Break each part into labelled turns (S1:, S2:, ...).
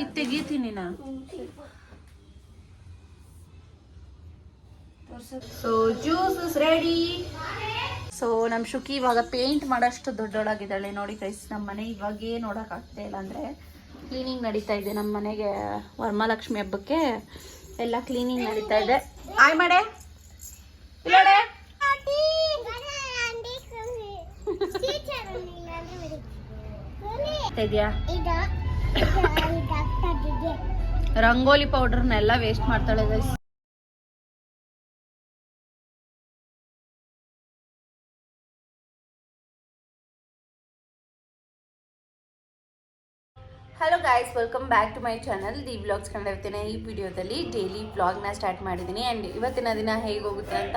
S1: ಇದು ತೆಗಿತೀನಿ ನಾ so juice is ready so ನಮ್ಮ ಶುಕಿ ಇವಾಗ ಪೇಂಟ್ ಮಾಡೋಷ್ಟು ದೊಡ್ಡೊಳಗಿದ್ದಾಳೆ. ನೋಡಿ ಗೈಸ್ ನಮ್ಮ ಮನೆ ಇವಾಗೇ ನೋಡಕ್ ಆಗ್ತಾ ಇಲ್ಲ ಅಂದ್ರೆ ಕ್ಲೀನಿಂಗ್ ನಡೀತಾ ಇದೆ. ನಮ್ಮ ಮನೆಗೆ ವರಮಹಾಲಕ್ಷ್ಮಿ ಹಬ್ಬಕ್ಕೆ ಎಲ್ಲ ಕ್ಲೀನಿಂಗ್ ನಡೀತಾ ಇದೆ. ಆಯ್ ಮಾಡೆ ಇದೆಯಾ? ರಂಗೋಲಿ ಪೌಡರ್ನೆಲ್ಲ ವೇಸ್ಟ್ ಮಾಡ್ತಾಳೆ hello guys welcome back to my channel the vlogs ಕಂಡಿರ್ತೀನಿ ಈ ವಿಡಿಯೋದಲ್ಲಿ ಡೈಲಿ ಬ್ಲಾಗ್ನ ಸ್ಟಾರ್ಟ್ ಮಾಡಿದ್ದೀನಿ. ಆ್ಯಂಡ್ ಇವತ್ತಿನ ದಿನ ಹೇಗೆ ಹೋಗುತ್ತೆ ಅಂತ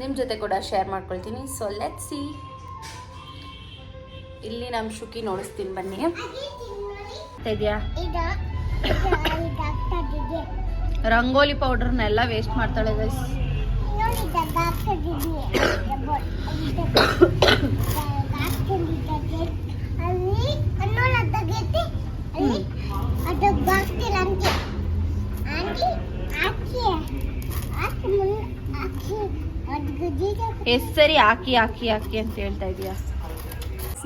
S1: ನಿಮ್ಮ ಜೊತೆ ಕೂಡ ಶೇರ್ ಮಾಡ್ಕೊಳ್ತೀನಿ. ಸೊ ಲೆಟ್ ಸಿ ಇಲ್ಲಿ ನಮ್ಮ ಶುಕಿ ನೋಡಿಸ್ತೀನಿ ಬನ್ನಿ. ಇದೆಯಾ? ರಂಗೋಲಿ ಪೌಡರ್ನೆಲ್ಲ ವೇಸ್ಟ್ ಮಾಡ್ತಾಳೆ ಗೈಸ್ ಎಸ್ ಸರಿ ಹಾಕಿ ಹಾಕಿ ಹಾಕಿ ಅಂತ ಹೇಳ್ತಾ ಇದೀಯಾ?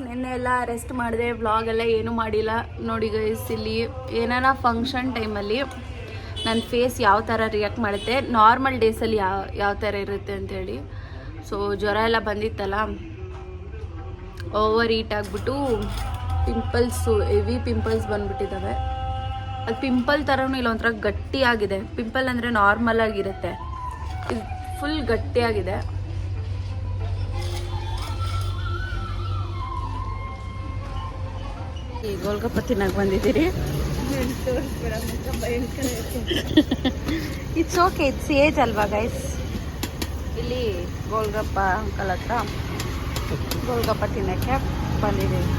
S1: ನಿನ್ನೆ ಎಲ್ಲ ರೆಸ್ಟ್ ಮಾಡಿದೆ ವ್ಲಾಗ್ ಎಲ್ಲ ಏನೂ ಮಾಡಿಲ್ಲ. ನೋಡಿ ಗೈಸ್ ಇಲ್ಲಿ ಏನಾನ ಫಂಕ್ಷನ್ ಟೈಮಲ್ಲಿ ನನ್ನ ಫೇಸ್ ಯಾವ ಥರ ರಿಯಾಕ್ಟ್ ಮಾಡುತ್ತೆ ನಾರ್ಮಲ್ ಡೇಸಲ್ಲಿ ಯಾವ ಯಾವ ಥರ ಇರುತ್ತೆ ಅಂಥೇಳಿ ಸೊ ಜ್ವರ ಎಲ್ಲ ಬಂದಿತ್ತಲ್ಲ? ಓವರ್ ಈಟ್ ಆಗಿಬಿಟ್ಟು ಪಿಂಪಲ್ಸು ಹೆವಿ ಪಿಂಪಲ್ಸ್ ಬಂದ್ಬಿಟ್ಟಿದ್ದಾವೆ ಅದು ಪಿಂಪಲ್ ಥರನೂ ಇಲ್ಲ, ಒಂಥರ ಗಟ್ಟಿಯಾಗಿದೆ. ಪಿಂಪಲ್ ಅಂದರೆ ನಾರ್ಮಲ್ ಆಗಿರುತ್ತೆ. ಇದು ಫುಲ್ ಗಟ್ಟಿಯಾಗಿದೆ. ಈ ಗೋಲ್ಗಪ್ಪ ತಿನ್ನಕ್ಕೆ ಬಂದಿದ್ದೀರಿ. ಇಟ್ಸ್ ಓಕೆ ಇಟ್ಸ್ ಏಜ್ ಅಲ್ವಾ ಗೈಸ್ ಇಲ್ಲಿ ಗೋಲ್ಗಪ್ಪ ಅಂಕಲ್ ಹತ್ರ ಗೋಲ್ಗಪ್ಪ ತಿನ್ನಕ್ಕೆ ಬಂದಿದ್ದೀವಿ.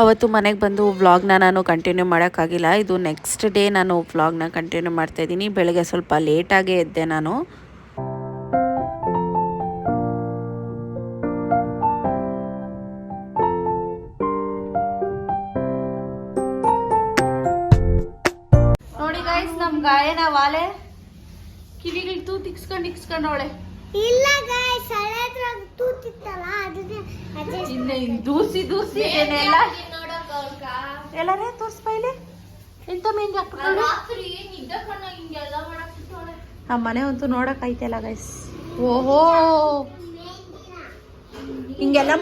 S1: ಅವತ್ತು ಮನೆಗೆ ಬಂದು ವ್ಲಾಗ್ನ ನಾನು ಕಂಟಿನ್ಯೂ ಮಾಡೋಕ್ಕಾಗಿಲ್ಲ. ಇದು ನೆಕ್ಸ್ಟ್ ಡೇ ನಾನು ವ್ಲಾಗ್ನ ಕಂಟಿನ್ಯೂ ಮಾಡ್ತಾಯಿದ್ದೀನಿ ಬೆಳಗ್ಗೆ ಸ್ವಲ್ಪ ಲೇಟಾಗೇ ಇದ್ದೆ ನಾನು. ಇಕ್ಸ್ಕೊಂಡವಳೆ
S2: ಇಲ್ಲ ಗಾಯ್ಸ್ ಹಳೆ ಹತ್ರ ತೂತಿತ್ತಲ್ಲ ಅದನ್ನೇ ಅದೇ
S1: ಇನ್ನ ಇನ್ ದೂಸಿ ದೂಸಿ ಏನೆಲ್ಲ ಎಲ್ಲರೇ ತೋರ್ಸ್ಪ ಇಲ್ಲಿ. ಎಂತ ಮೆಹಂದಿ ಹಾಕ್ಬಿಟ್ಟು ನಮ್ಮ ಮನೆ ಅಂತೂ ನೋಡಕ್ ಐತೆಲ್ಲ ಗೈಸ್ ಓಹೋ. ಹಿಂಗೆಲ್ಲ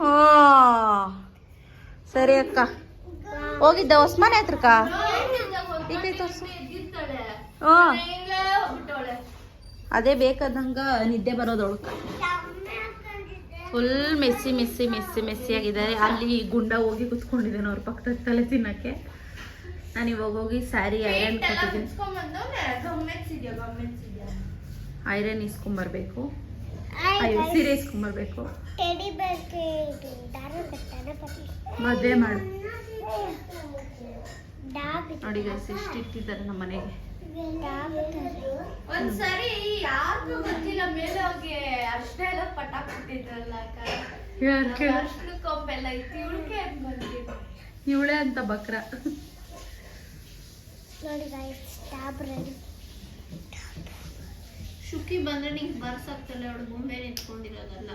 S1: ಹಾ. ಸರಿ ಅಕ್ಕ. ಹೋಗಿದ್ದ ಹೊಸ್ಮನೆ ಹತ್ರಕ್ಕ? ಈ ಕೈ ತೋರ್ಸು ಹಾ. ಅದೇ ಬೇಕಾದಂಗ ನಿದ್ದೆ ಬರೋದೊಳಕ full messy messy messy messy ಆಗಿದ್ದಾರೆ. ಅಲ್ಲಿ ಗುಂಡ ಹೋಗಿ ಕುತ್ಕೊಂಡಿದ್ದೇನೆ ಅವ್ರ ಪಕ್ಕದ ತಲೆ ತಿನ್ನಕ್ಕೆ. ನಾನು ಇವಾಗ ಹೋಗಿ ಸ್ಯಾರಿ ಐರನ್ ಕೊಟ್ಟಿದ್ದೀನಿ. ಐರನ್ ಇಸ್ಕೊಂಬರ್ಬೇಕು ಅಯ್ಯೋ ಸೀರೆ ಇಸ್ಕೊಂಬರ್ಬೇಕು ಮದುವೆ ಮಾಡು ನೋಡಿ ಗೈಸ್ ಇಷ್ಟು ಇಟ್ಟಿದ್ದಾರೆ ನಮ್ಮ ಮನೆಗೆ.
S3: ಒಂದ್ಸರಿ ಯಾರಿಗೂ ಗೊತ್ತಿಲ್ಲ ಮೇಲೆ ಹೋಗಿ ಅಷ್ಟೇ ಎಲ್ಲ ಪಟಾಕ್ ಬಿಟ್ಟಿದ್ರಲ್ಲ ಅರ್ಶಿನ ಕೊಂಬೆಲ್ಲ ಇತ್ತು ಇವಳಿಗೆ ಅಂತ ಬಂದಿದ್ದು
S1: ಇವಳೆ ಅಂತ ಬಕ್ರ.
S2: ನೋಡಿ ಗಾಯ್ಸ್ ಟ್ಯಾಬ್ ರೆಡಿ.
S3: ಶುಕಿ ಬಂದ್ರೆ ನಿಂಗೆ ಬರ್ಸಾಕ್ತಲ್ಲ ಅವಳು ಮುಂದೆ ನಿಂತ್ಕೊಂಡಿರೋದಲ್ಲ.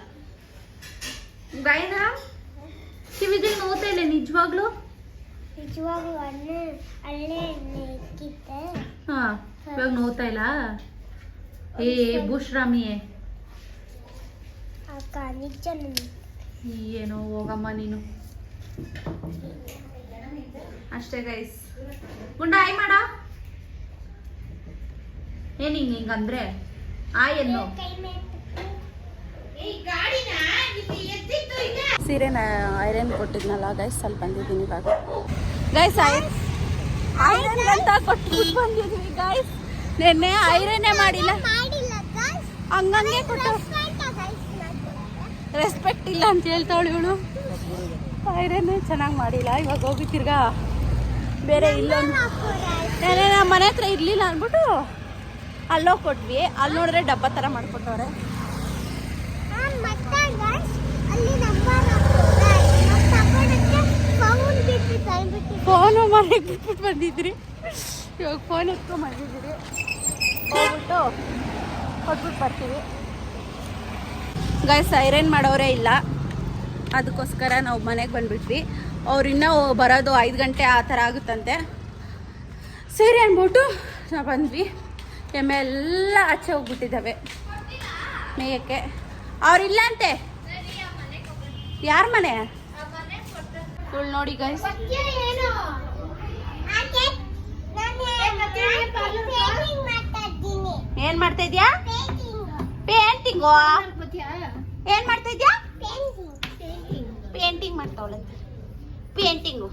S1: ಗಾಯನ ಕಿವಿಗೆ ನೋತಾ ಇಲ್ಲ ನಿಜವಾಗ್ಲು?
S2: ನಿಜವಾಗ್ಲೂ ಅಲ್ಲೇ ಅಲ್ಲೇ ಇಕ್ಕಿದ್ದೆ.
S1: ಹಾ ಇವಾಗ ನೋತಾ ಇಲ್ಲ? ಏ ಬುಷ್ರಾಮಿಯೇ.
S2: ಅಕ್ಕ ನಿಜ
S1: ಏನೋ ಹೋಗಮ್ಮ ನೀನು. ಅಷ್ಟೇ ಗೈಸ್ ಗುಂಡ ಆಯ್ ಮಾಡ. ಏನ್ ಹಿಂಗೆ ಹಿಂಗಂದ್ರೆ? ಸೀರೆನ ಐರನ್ ಕೊಟ್ಟಿದ್ನಲ್ಲ ಗೈಸ್ ಸ್ವಲ್ಪ ಬಂದಿದ್ದೀನಿ ಇವಾಗ. ಗೈಸ್ ಐರನ್ ಅಂತ ಕೊಟ್ಬಿಟ್ಟು ಬಂದಿದ್ವಿ ಗೈಸ್ ನಿನ್ನೆ ಐರನ್ನೇ ಮಾಡಿಲ್ಲ. ಹಂಗಂಗೆ ಕೊಟ್ಟು ರೆಸ್ಪೆಕ್ಟ್ ಇಲ್ಲ ಅಂತ ಹೇಳ್ತಾವಳು ಇವಳು. ಐರನೇ ಚೆನ್ನಾಗಿ ಮಾಡಿಲ್ಲ ಇವಾಗ ಹೋಗಿ ತಿರ್ಗಾ. ಬೇರೆ ಇಲ್ಲ ನಮ್ಮ ಮನೆ ಹತ್ರ ಇರಲಿಲ್ಲ ಅಂದ್ಬಿಟ್ಟು ಅಲ್ಲೋ ಕೊಟ್ವಿ. ಅಲ್ಲಿ ನೋಡಿದ್ರೆ ಡಬ್ಬ ಥರ ಮಾಡಿಕೊಟ್ಟವ್ರೆ.
S2: ಫೋನು
S1: ಮನೆಗೆ ಬಿಟ್ಬಿಟ್ಟು ಬಂದಿದ್ರಿ. ಇವಾಗ ಫೋನ್ ಎತ್ಕೊಂಡು ಬಂದಿದ್ದೀರಿ. ಹೋಗ್ಬಿಟ್ಟು ಕೊಟ್ಬಿಟ್ಟು ಬರ್ತೀವಿ. ಗಾಯ್ ಸೈರೇನ್ ಮಾಡೋರೇ ಇಲ್ಲ. ಅದಕ್ಕೋಸ್ಕರ ನಾವು ಮನೆಗೆ ಬಂದ್ಬಿಟ್ವಿ. ಅವ್ರು ಇನ್ನೂ ಬರೋದು ಐದು ಗಂಟೆ ಆ ಥರ ಆಗುತ್ತಂತೆ. ಸರಿ ಅಂದ್ಬಿಟ್ಟು ನಾವು ಬಂದ್ವಿ. ಎಮ್ಮೆ ಎಲ್ಲ ಆಚೆ ಹೋಗ್ಬಿಟ್ಟಿದ್ದಾವೆ. ಮೇಯಕ್ಕೆ. ಅವ್ರಿಲ್ಲ ಅಂತೆ ಯಾರ ಮನೆ? ಇವಳು ನೋಡಿ ಗೈಸ್
S2: ಏನು ಮಾಡ್ತಾ
S1: ಇದ್ಯಾ?
S2: ಪೇಂಟಿಂಗ್
S1: ಏನ್ ಮಾಡ್ತಾ ಇದ್ಯಾ?
S2: ಪೇಂಟಿಂಗ್
S1: ಮಾಡ್ತಾವಳಂತೆ ಪೇಂಟಿಂಗು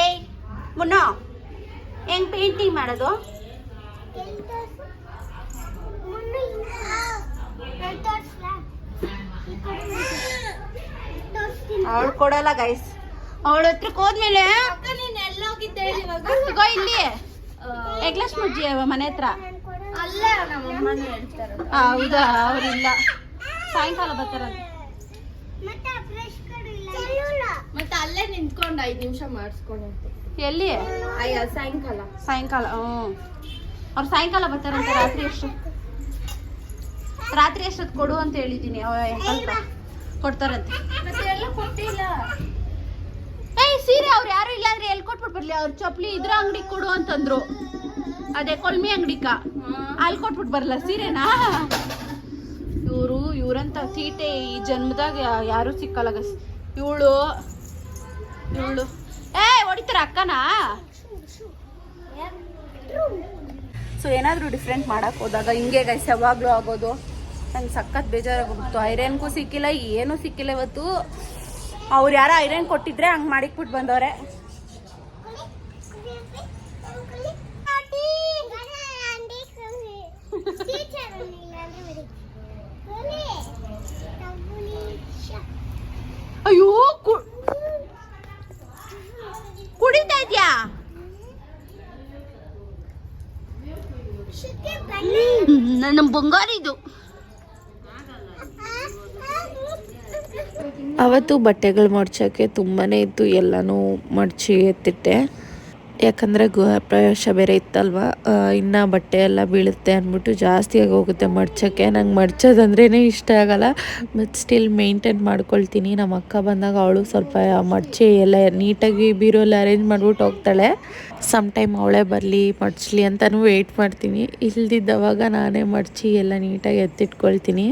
S1: ಏಯ್, ಮುನ್ನೋ. ಹೆಂಗ್ ಪೇಂಟಿಂಗ್ ಮಾಡೋದು
S2: ಮುನ್ನು ತೋರಿಸ್ಲಾ ಈ ಕಡೆ ತೋರಿಸ್ತೀನಿ
S1: ಅವಳು ಕೊಡಲ್ಲ ಗೈಸ್ ಅವಳ ಹತ್ರಕ್ಕೆ ಹೋದ್ಮೇಲೆ ಇಲ್ಲಿ. ಎಗ್ಲಾಸ್ ಮುಜ್ಜಿ ಅವ ಮನೆ ಹತ್ರ. ಹೌದಾ? ಅವ್ರಿಲ್ಲ. ಸಾಯಂಕಾಲ ಬರ್ತಾರ
S2: ಮತ್ತೆ
S3: ಅಲ್ಲೇ ನಿಂತ್ಕೊಂಡು ಐದ್ ನಿಮಿಷ ಮಾಡಿಸ್ಕೊಂಡಂತೆ
S1: ಎಲ್ಲಿ
S3: ಅಯ್ಯ ಸಾಯಂಕಾಲ.
S1: ಸಾಯಂಕಾಲ ಹ್ಞೂ ಅವ್ರು ಸಾಯಂಕಾಲ ಬರ್ತಾರಂತೆ ರಾತ್ರಿ ಎಷ್ಟು ರಾತ್ರಿ ಎಷ್ಟೊತ್ತು ಕೊಡು ಅಂತ ಹೇಳಿದ್ದೀನಿ. ಕೊಡ್ತಾರಂತೆ. ಏಯ್ ಸೀರೆ ಅವ್ರು ಯಾರು ಇಲ್ಲ ಅಂದ್ರೆ ಎಲ್ಲಿ ಕೊಟ್ಬಿಟ್ಟು ಬರ್ಲಿ? ಅವ್ರ ಚಪ್ಲಿ ಇದ್ರ ಅಂಗಡಿ ಕೊಡು ಅಂತಂದ್ರು. ಅದೇ ಕೊಲ್ಮಿ ಅಂಗಡಿಕ. ಅಲ್ಲಿ ಕೊಟ್ಬಿಟ್ಟು ಬರಲ್ಲ ಸೀರೆನಾ? ಇವರು ಇವ್ರಂತ ಸೀಟೆ ಈ ಜನ್ಮದಾಗ ಯಾರು ಸಿಕ್ಕಲ್ಲ ಗಸ್ ಇವಳು ಇವಳು. ಏ ಹೊಡಿತಾರ ಅಕ್ಕನಾ? ಸೊ ಏನಾದರೂ ಡಿಫ್ರೆಂಟ್ ಮಾಡಕ್ಕೆ ಹೋದಾಗ ಹಿಂಗೆ ಗೈಸ್ ಯಾವಾಗಲೂ ಆಗೋದು. ನಂಗೆ ಸಖತ್ ಬೇಜಾರಾಗೋಗ್ಬಿಡ್ತು. ಐರನ್ಗೂ ಸಿಕ್ಕಿಲ್ಲ, ಏನೂ ಸಿಕ್ಕಿಲ್ಲ ಇವತ್ತು. ಅವ್ರು ಯಾರೋ ಐರನ್ ಕೊಟ್ಟಿದ್ರೆ ಹಂಗೆ ಮಾಡಿಕ್ಬಿಟ್ಟು ಬಂದವ್ರೆ ಅಯ್ಯೋ ಕು- ಕುಡಿತಾ ಇದ್ಯಾ ನನ್ನ ಬಂಗಾರ ಇದು.
S4: ಅವತ್ತು ಬಟ್ಟೆಗಳು ಮಡ್ಚೋಕ್ಕೆ ತುಂಬಾ ಇತ್ತು ಎಲ್ಲನೂ ಮಡಚಿ ಎತ್ತಿಟ್ಟೆ. ಯಾಕಂದರೆ ಗೃಹ ಪ್ರವೇಶ ಬೇರೆ ಇತ್ತಲ್ವ? ಇನ್ನು ಬಟ್ಟೆ ಎಲ್ಲ ಬೀಳುತ್ತೆ ಅಂದ್ಬಿಟ್ಟು ಜಾಸ್ತಿಯಾಗಿ ಹೋಗುತ್ತೆ ಮಡ್ಚೋಕ್ಕೆ. ನಂಗೆ ಮಡ್ಚೋದಂದ್ರೇ ಇಷ್ಟ ಆಗಲ್ಲ. ಬಟ್ ಸ್ಟಿಲ್ ಮೇಂಟೈನ್ ಮಾಡ್ಕೊಳ್ತೀನಿ. ನಮ್ಮ ಅಕ್ಕ ಬಂದಾಗ ಅವಳು ಸ್ವಲ್ಪ ಮಡ್ಚಿ ಎಲ್ಲ ನೀಟಾಗಿ ಬೀರೋಲ್ಲ ಅರೇಂಜ್ ಮಾಡ್ಬಿಟ್ಟು ಹೋಗ್ತಾಳೆ. ಸಮ್ ಟೈಮ್ ಅವಳೇ ಬರಲಿ, ಮಡ್ಚಲಿ ಅಂತಲೂ ವೆಯ್ಟ್ ಮಾಡ್ತೀನಿ. ಇಲ್ದಿದ್ದವಾಗ ನಾನೇ ಮಡ್ಚಿ ಎಲ್ಲ ನೀಟಾಗಿ ಎತ್ತಿಟ್ಕೊಳ್ತೀನಿ.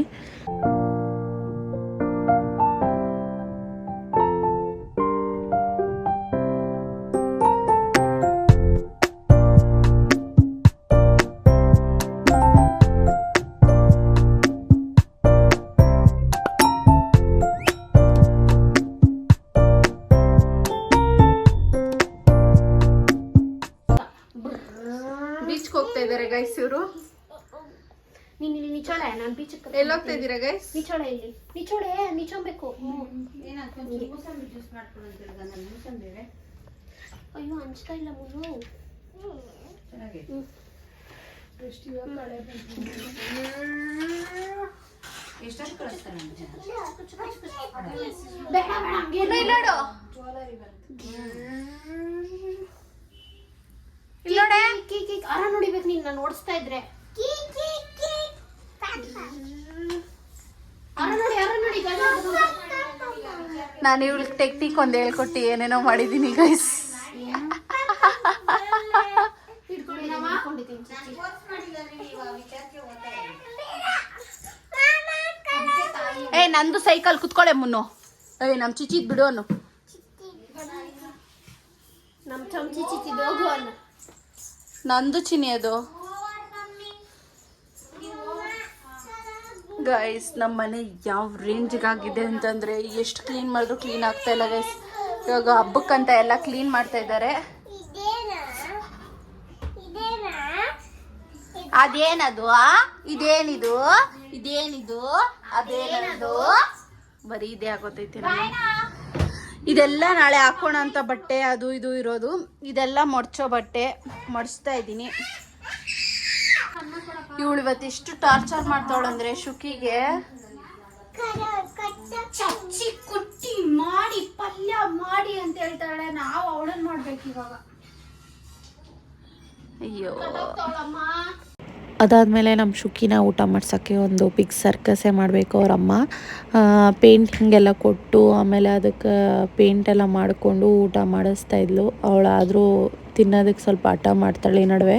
S1: ಎಲ್ಲಿ ಹೋಗ್ತಾ ಇದ್ದೀರಾ ಗೈಸ್
S3: ನಿಚೋಳೆ ಇಲ್ಲಿ ನಿಚೋಳೆ ನಿಚೋಬೇಕು ಅಯ್ಯೋ ಅನ್ಸ್ತಾ ಇಲ್ಲ ಮುನ್ನು. ಬೇಡ ಬೇಡ ಹಂಗೆ ಇರು.
S1: ನೋಡು ಇಲ್ಲಿ ನೋಡೆ
S3: ಕೀ ಕೀ ಅರ ನೋಡಿಬೇಕು ನೀನ್ ನಾನು ಓಡಿಸ್ತಾ ಇದ್ರೆ. ಗಜ
S1: ನಾನು ಇವ್ಳಿಗೆ ಟೆಕ್ನಿಕ್ ಒಂದು ಹೇಳ್ಕೊಟ್ಟು ಏನೇನೋ ಮಾಡಿದ್ದೀನಿ ಗೈಸ್ ಏ ನಂದು ಸೈಕಲ್ ಕುತ್ಕೊಳ್ಳೆ ಮುನ್ನು. ಏ ನಮ್ಮ ಚಿಚಿ ಬಿಡು ಅನ್ನ. ನಂದು ಚಿನಿ ಅದು. ಗೈಸ್ ನಮ್ಮ ಮನೆ ಯಾವ ರೇಂಜ್ಗಾಗಿದೆ ಅಂತಂದ್ರೆ ಎಷ್ಟು ಕ್ಲೀನ್ ಮಾಡಿದ್ರು ಕ್ಲೀನ್ ಆಗ್ತಾ ಇಲ್ಲ ಗೈಸ್ ಇವಾಗ ಹಬ್ಬಕ್ಕಂತ ಎಲ್ಲ ಕ್ಲೀನ್ ಮಾಡ್ತಾ ಇದ್ದಾರೆ. ಅದೇನದು? ಇದೇನಿದು? ಇದೇನಿದು? ಅದೇನದು? ಬರೀ ಇದೇ ಆಗೋತೈತಿ. ಇದೆಲ್ಲ ನಾಳೆ ಹಾಕೋಣ ಅಂತ ಬಟ್ಟೆ, ಅದು ಇದು ಇರೋದು. ಇದೆಲ್ಲ ಮೊಡ್ಚೋ ಬಟ್ಟೆ. ಮಡಿಸ್ತಾ ಇದ್ದೀನಿ. ಇವಳು ಇವತ್ತಿಷ್ಟು ಟಾರ್ಚರ್ ಮಾಡ್ತಾವಳಂದ್ರೆ ಶುಕಿಗೆ?
S3: ಚಚ್ಚಿ ಕುಟ್ಟಿ ಮಾಡಿ ಪಲ್ಯ ಮಾಡಿ ಅಂತ ಹೇಳ್ತಾಳೆ. ನಾವು ಅವಳನ್ನ ಮಾಡ್ಬೇಕು ಇವಾಗ.
S1: ಅಯ್ಯೋ.
S4: ಅದಾದಮೇಲೆ ನಮ್ಮ ಶುಕಿನ ಊಟ ಮಾಡ್ಸೋಕ್ಕೆ ಒಂದು ಬಿಗ್ ಸರ್ಕಸೇ ಮಾಡಬೇಕು ಅವರಮ್ಮ ಪೇಂಟಿಂಗ್ ಎಲ್ಲ ಕೊಟ್ಟು ಆಮೇಲೆ ಅದಕ್ಕೆ ಪೇಂಟ್ ಎಲ್ಲ ಮಾಡಿಕೊಂಡು ಊಟ ಮಾಡಿಸ್ತಾ ಇದ್ಲು. ಅವಳಾದರೂ ತಿನ್ನೋದಕ್ಕೆ ಸ್ವಲ್ಪ ಹಠ ಮಾಡ್ತಾಳೆ ಈ ನಡುವೆ.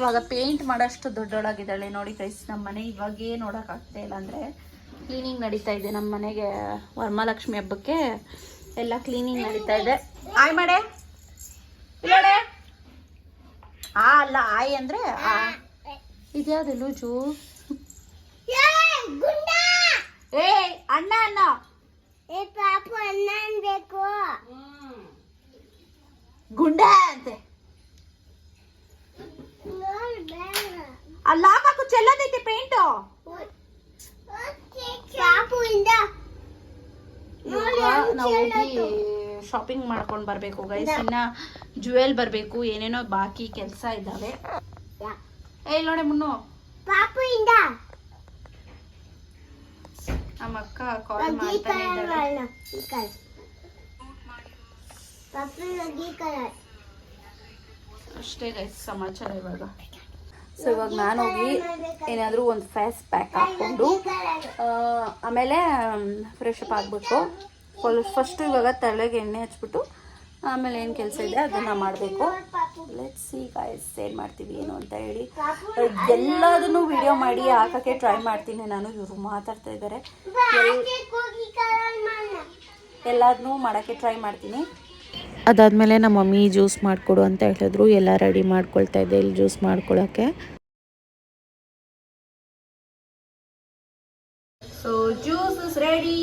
S1: ಇವಾಗ ಪೇಂಟ್ ಮಾಡೋಷ್ಟು ದೊಡ್ಡೊಳಗಿದ್ದಾಳೆ. ನೋಡಿ ಗೈಸ್ ನಮ್ಮ ಮನೆ ಇವಾಗೇ ನೋಡೋಕ್ಕಾಗ್ತಾ ಇಲ್ಲ ಅಂದರೆ ಕ್ಲೀನಿಂಗ್ ನಡೀತಾ ಇದೆ. ನಮ್ಮ ಮನೆಗೆ ವರಮಹಾಲಕ್ಷ್ಮಿ ಹಬ್ಬಕ್ಕೆ ಎಲ್ಲ ಕ್ಲೀನಿಂಗ್ ನಡೀತಾ ಇದೆ. ಆಯ್ ಮಾಡೆ. ಇಲ್ಲಡೆ ಆ ಅಲ್ಲ ಆಯ್ ಅಂದರೆ ಆ. ಇದ್ಯಾವುದು ಲೂಜು? ಏ ಅಣ್ಣ ಅಣ್ಣ.
S2: ಏ ಪಾಪು ಅಣ್ಣ ಅನ್ಬೇಕು
S1: ಗುಂಡ ಅಂತೆ
S2: ನೋಡ್ ಬೇಡ.
S1: ಅಲ್ಲ ಹಾಕು ಚೆಲ್ಲೋದೈತೆ ಪೇಂಟ್ ನಾವು ಹೋಗಿ ಶಾಪಿಂಗ್ ಮಾಡ್ಕೊಂಡು ಬರಬೇಕು ಗೈಸ್ ಇನ್ನ ಜುವೆಲ್ ಬರಬೇಕು ಏನೇನೋ ಬಾಕಿ ಕೆಲಸ ಇದ್ದಾವೆ. ಏ ನೋಡಿ ಮುನ್ನು.
S2: ಪಾಪು ಇಂದ
S1: ನಮ್ಮ ಅಕ್ಕ ಕಾಲ್ ಮಾಡ್ತಾನೆ ಇದ್ದಾಳೆ. ಅಷ್ಟೇ ಗೈಸ್ ಸಮಾಚಾರ ಇವಾಗ. ಸೊ ಇವಾಗ ನಾನು ಹೋಗಿ ಏನಾದರೂ ಒಂದು ಫೇಸ್ ಪ್ಯಾಕ್ ಹಾಕ್ಕೊಂಡು ಆಮೇಲೆ ಫ್ರೆಶ್ ಅಪ್ ಆಗಬೇಕು ಫಸ್ಟು ಇವಾಗ ತಲೆಗೆ ಎಣ್ಣೆ ಹಚ್ಬಿಟ್ಟು ಆಮೇಲೆ ಏನು ಕೆಲಸ ಇದೆ ಅದನ್ನು ಮಾಡಬೇಕು. ಲೆಟ್ಸ್ ಸಿ ಗಾಯ್ಸ್ ಏನು ಮಾಡ್ತೀವಿ ಏನು ಅಂತ ಹೇಳಿ. ಎಲ್ಲದನ್ನು ವಿಡಿಯೋ ಮಾಡಿ ಹಾಕೋಕ್ಕೆ ಟ್ರೈ ಮಾಡ್ತೀನಿ ನಾನು. ಇವರು ಮಾತಾಡ್ತಾ ಇದ್ದಾರೆ ಎಲ್ಲದನ್ನೂ ಮಾಡೋಕ್ಕೆ ಟ್ರೈ ಮಾಡ್ತೀನಿ.
S4: ಅದಾದಮೇಲೆ ನಮ್ಮ ಮಮ್ಮಿ ಜ್ಯೂಸ್ ಮಾಡಿಕೊಡು ಅಂತ ಹೇಳಿದ್ರು. ಎಲ್ಲ ರೆಡಿ ಮಾಡ್ಕೊಳ್ತಾ ಇದ್ದೆ ಇಲ್ಲಿ ಜ್ಯೂಸ್ ಮಾಡ್ಕೊಳ್ಳೋಕ್ಕೆ
S1: ಸೊ ಜ್ಯೂಸ್ ಇಸ್ ರೆಡಿ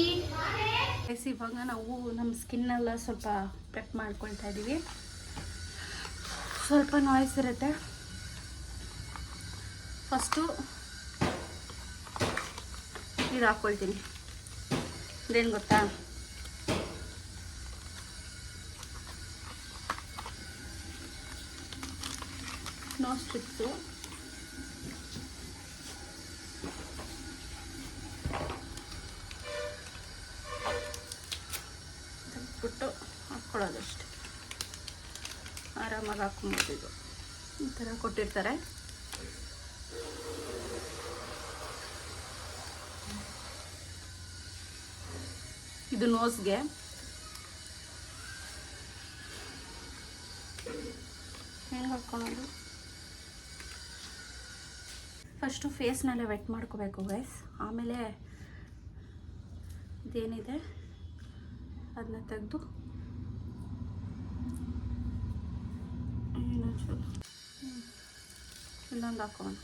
S1: ಇವಾಗ ನಾವು ನಮ್ಮ ಸ್ಕಿನ್ನೆಲ್ಲ ಸ್ವಲ್ಪ ಪ್ರೆಪ್ ಮಾಡ್ಕೊಳ್ತಾ ಇದ್ದೀವಿ ಸ್ವಲ್ಪ ನಾಯ್ಸ್ ಇರುತ್ತೆ. ಫಸ್ಟು ಇದು ಹಾಕ್ಕೊಳ್ತೀನಿ ಇದೇನು ಗೊತ್ತಾ? ಸ್ಟ್ರಿಪ್ಸು ತೆಗೆದ್ಬಿಟ್ಟು ಹಾಕ್ಕೊಳ್ಳೋದಷ್ಟೆ. ಆರಾಮಾಗಿ ಹಾಕ್ಕೊಬೋದು ಇದು. ಈ ಥರ ಕೊಟ್ಟಿರ್ತಾರೆ. ಇದು ನೋಸ್ಗೆ ಹೆಂಗೆ ಹಾಕ್ಕೊಳೋದು ಫಸ್ಟು ಫೇಸ್ನೆಲ್ಲ ವೆಟ್ ಮಾಡ್ಕೋಬೇಕು ಗೈಸ್ ಆಮೇಲೆ ಇದೇನಿದೆ? ಅದನ್ನ ತೆಗೆದು. ಇನ್ನೊಂದು ಹಾಕೋಣ.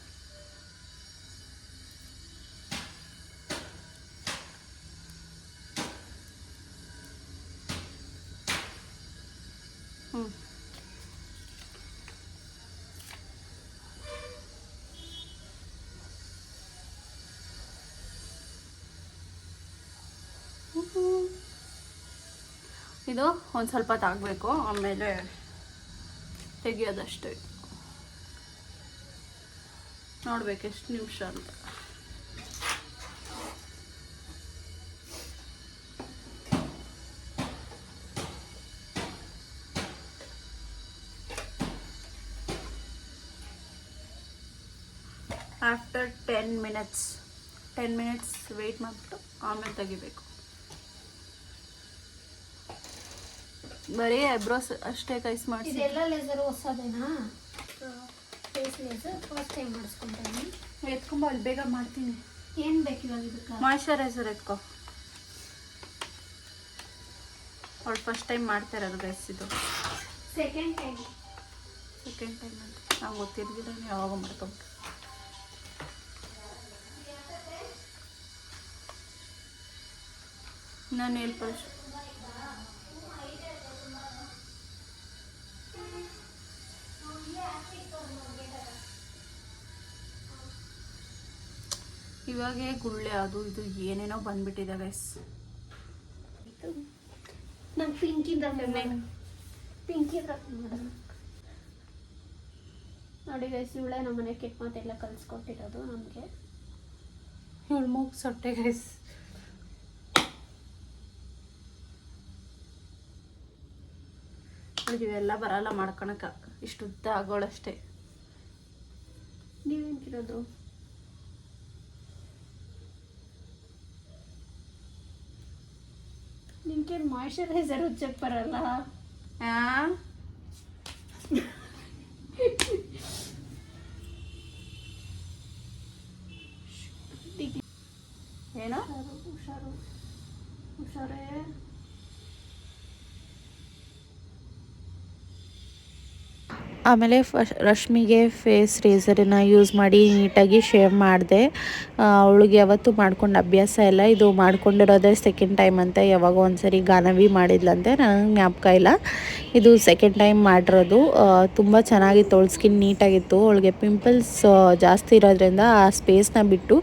S1: ಇದು ಒಂದು ಸ್ವಲ್ಪ ತಾಗಬೇಕು, ಆಮೇಲೆ ತೆಗಿಯೋದಷ್ಟೇ. ನೋಡ್ಬೇಕು ಎಷ್ಟು ನಿಮಿಷ ಅಂತ. After ten minutes ten minutes wait ಮಾಡಿಬಿಟ್ಟು ಆಮೇಲೆ ತೆಗಿಬೇಕು. ಬರೀ ಐಬ್ರೋಸ್ ಅಷ್ಟೇ ಕೈಸ್ ಮಾಡಿಸಿ
S3: ಇದೆಲ್ಲ ಲೇಸರ್ ಹೊಸದೇನಾ? ಫೇಸ್ ಲೇಸರ್ ಫಸ್ಟ್ ಟೈಮ್ ಮಾಡಿಸ್ಕೊಂತ
S1: ಎತ್ಕೊಂಬ ಅಲ್ಲಿ ಬೇಗ ಮಾಡ್ತೀನಿ.
S3: ಏನು ಬೇಕು ಇವಾಗ ಇದಕ್ಕೆ?
S1: ಮಾಯ್ಶ್ಚರೈಸರ್ ಎತ್ಕೊ. ಅವ್ಳು ಫಸ್ಟ್ ಟೈಮ್ ಮಾಡ್ತಾ ಇರೋದು ಗೈಸ್ ಇದು.
S3: ಸೆಕೆಂಡ್ ಟೈಮ್
S1: ಸೆಕೆಂಡ್ ಟೈಮ್ ಅಂತ. ನಾವು ಗೊತ್ತಿರ್ದಿರ ಯಾವಾಗ ಮಾಡ್ಕೊಂಡು ನಾನು ಎಲ್ಲಿ ಫಸ್ಟ್ ಇವಾಗೇ ಗುಳ್ಳೆ ಅದು ಇದು ಏನೇನೋ ಬಂದ್ಬಿಟ್ಟಿದೆ ಗೈಸ್
S3: ನಮ್ಮ ಪಿಂಕಿಂದ ಪಿಂಕಿ ನೋಡಿ ಗೈಸ್ ಇವಳೆ ನಮ್ಮ ಮನೆ ಕೆಟ್ಟ ಮಾತೆಲ್ಲ ಕಲಿಸ್ಕೊಟ್ಟಿರೋದು ನಮಗೆ.
S1: ಇವಳು ಮೂಗ್ ಸೊಟ್ಟೆ ಗೈಸ್ ಇವೆಲ್ಲ ಬರಲ್ಲ ಮಾಡ್ಕೊಳಕ. ಇಷ್ಟು ಉದ್ದ ಆಗೋಳಷ್ಟೇ.
S3: ತಿನ್ನೋದು ನಿಮ್ಗೆ ಮಾಯ್ಶ್ಚರೈಸರ್ ಉಚ್ಚಕ್ಕೆ ಬರಲ್ಲ?
S1: ಏನು?
S3: ಹುಷಾರು ಹುಷಾರೇ.
S4: ಆಮೇಲೆ ಫಶ್ ರಶ್ಮಿಗೆ ಫೇಸ್ ರೇಸರನ್ನು ಯೂಸ್ ಮಾಡಿ ನೀಟಾಗಿ ಶೇವ್ ಮಾಡಿದೆ. ಅವಳಿಗೆ ಯಾವತ್ತೂ ಮಾಡ್ಕೊಂಡು ಅಭ್ಯಾಸ ಇಲ್ಲ. ಇದು ಮಾಡ್ಕೊಂಡಿರೋದೇ ಸೆಕೆಂಡ್ ಟೈಮ್ ಅಂತ ಯಾವಾಗ ಒಂದ್ಸರಿ ಗಾನವಿ ಮಾಡಿದ್ಲಂತೆ. ನನಗೆ ಜ್ಞಾಪಕ ಇಲ್ಲ. ಇದು ಸೆಕೆಂಡ್ ಟೈಮ್ ಮಾಡಿರೋದು. ತುಂಬ ಚೆನ್ನಾಗಿತ್ತು ಅವಳ ಸ್ಕಿನ್ ನೀಟಾಗಿತ್ತು ಅವಳಿಗೆ ಪಿಂಪಲ್ಸ್ ಜಾಸ್ತಿ ಇರೋದ್ರಿಂದ ಆ ಸ್ಪೇಸ್ನ ಬಿಟ್ಟು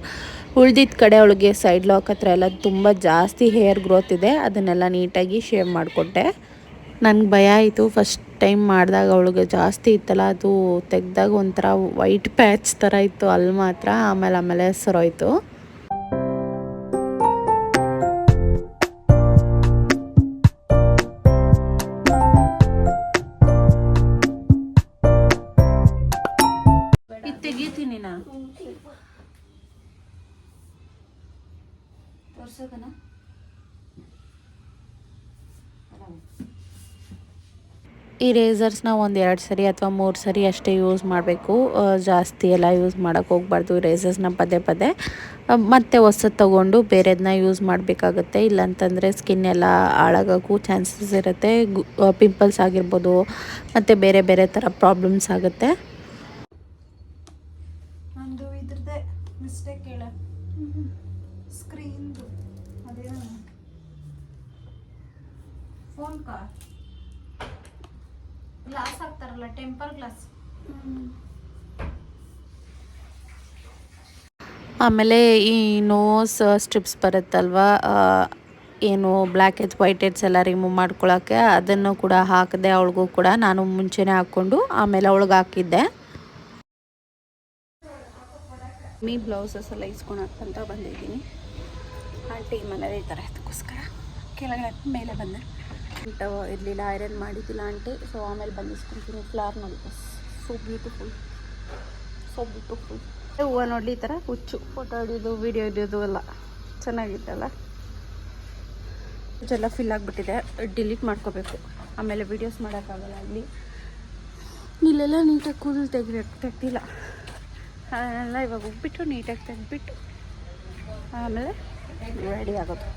S4: ಉಳ್ದಿದ್ದ ಕಡೆ ಅವಳಿಗೆ ಸೈಡ್ ಲಾಕ್ ಹತ್ರ ಎಲ್ಲ ತುಂಬ ಜಾಸ್ತಿ ಹೇರ್ ಗ್ರೋತ್ ಇದೆ. ಅದನ್ನೆಲ್ಲ ನೀಟಾಗಿ ಶೇವ್ ಮಾಡಿಕೊಟ್ಟೆ ನನಗೆ ಭಯ ಆಯಿತು. ಫಸ್ಟ್ ಟೈಮ್ ಮಾಡಿದಾಗ ಅವಳಿಗೆ ಜಾಸ್ತಿ ಇತ್ತಲ್ಲ ಅದು ತೆಗ್ದಾಗ ಒಂಥರ ವೈಟ್ ಪ್ಯಾಚ್ ಥರ ಇತ್ತು ಅಲ್ಲಿ ಮಾತ್ರ ಆಮೇಲೆ ಆಮೇಲೆ ಸರೋಯ್ತು.
S1: ತೆಗಿತೀನಿ ನಾ ತೋರ್ಸೋದನ
S4: ಈ ರೇಸರ್ಸ್ನ ಒಂದು ಎರಡು ಸರಿ ಅಥವಾ ಮೂರು ಸರಿ ಅಷ್ಟೇ ಯೂಸ್ ಮಾಡಬೇಕು. ಜಾಸ್ತಿ ಎಲ್ಲ ಯೂಸ್ ಮಾಡೋಕ್ಕೆ ಹೋಗ್ಬಾರ್ದು ರೇಸರ್ಸ್ನ ಪದೇ ಪದೇ. ಮತ್ತೆ ಹೊಸದು ತೊಗೊಂಡು ಬೇರೆದನ್ನ ಯೂಸ್ ಮಾಡಬೇಕಾಗತ್ತೆ. ಇಲ್ಲಾಂತಂದರೆ ಸ್ಕಿನ್ ಎಲ್ಲ ಹಾಳಾಗೋಕ್ಕೂ ಚಾನ್ಸಸ್ ಇರುತ್ತೆ. ಪಿಂಪಲ್ಸ್ ಆಗಿರ್ಬೋದು, ಮತ್ತು ಬೇರೆ ಬೇರೆ ಥರ ಪ್ರಾಬ್ಲಮ್ಸ್ ಆಗುತ್ತೆ.
S1: ಮಿಸ್ಟೇಕ್ ಹೇಳ. ಸ್ಕ್ರೀನ್ದು ಅದೇನು. ಫೋನ್ ಕಾ ಗ್ಲಾಸ್ ಹಾಕ್ತಾರಲ್ಲ ಟೆಂಪರ್ ಗ್ಲಾಸ್.
S4: ಆಮೇಲೆ ಈ ನೋಸ್ ಸ್ಟ್ರಿಪ್ಸ್ ಬರುತ್ತಲ್ವ ಏನು ಬ್ಲ್ಯಾಕ್ ಹೆಡ್ಸ್ ವೈಟ್ ಹೆಡ್ಸ್ ಎಲ್ಲ ರಿಮೂವ್ ಮಾಡ್ಕೊಳ್ಳೋಕ್ಕೆ ಅದನ್ನು ಕೂಡ ಹಾಕಿದೆ ಅವಳಿಗೂ ಕೂಡ ನಾನು ಮುಂಚೆನೇ ಹಾಕ್ಕೊಂಡು ಆಮೇಲೆ ಅವಳಿಗೆ ಹಾಕಿದ್ದೆ.
S1: ಮೀ ಬ್ಲೌಸಸ್ ಎಲ್ಲ ಇಸ್ಕೊಳಕ್ಕಂತ ಬಂದಿದ್ದೀನಿ. ಆಂಟಿ ಮನೇಲಿ ಇದ್ದಾರೆ ಅದಕ್ಕೋಸ್ಕರ. ಕೆಳಗಡೆ ಮೇಲೆ ಬಂದೆ. ಇರಲಿಲ್ಲ ಐರನ್ ಮಾಡಿದ್ದಿಲ್ಲ ಆಂಟಿ ಸೊ ಆಮೇಲೆ ಬಂದು ಇಸ್ಕೊತೀನಿ ಫ್ಲವರ್ ನೋಡಿ ಸೊ ಬ್ಯೂಟಿಫುಲ್ ಸೊ ಬ್ಯೂಟಿಫುಲ್ ಹೂವು ನೋಡಲಿ ಈ ಥರ ಹುಚ್ಚು. ಫೋಟೋ ಹಿಡಿಯೋದು ವಿಡಿಯೋ ಹಿಡಿಯೋದು ಎಲ್ಲ ಚೆನ್ನಾಗಿತ್ತಲ್ಲ? ಎಲ್ಲ ಫಿಲ್ ಆಗಿಬಿಟ್ಟಿದೆ. ಡಿಲೀಟ್ ಮಾಡ್ಕೋಬೇಕು. ಆಮೇಲೆ ವೀಡಿಯೋಸ್ ಮಾಡೋಕ್ಕಾಗಲ್ಲ ಅಲ್ಲಿ. ಇಲ್ಲೆಲ್ಲ ನೀಟಾಗಿ ಕೂದಲು ತೆಗಿಬೇಕು ತೆಗ್ದಿಲ್ಲ. ಅದನ್ನೆಲ್ಲ ಇವಾಗ ಹೋಗ್ಬಿಟ್ಟು ನೀಟಾಗಿ ತೆಗೆದ್ಬಿಟ್ಟು ಆಮೇಲೆ ರೆಡಿ ಆಗೋದು.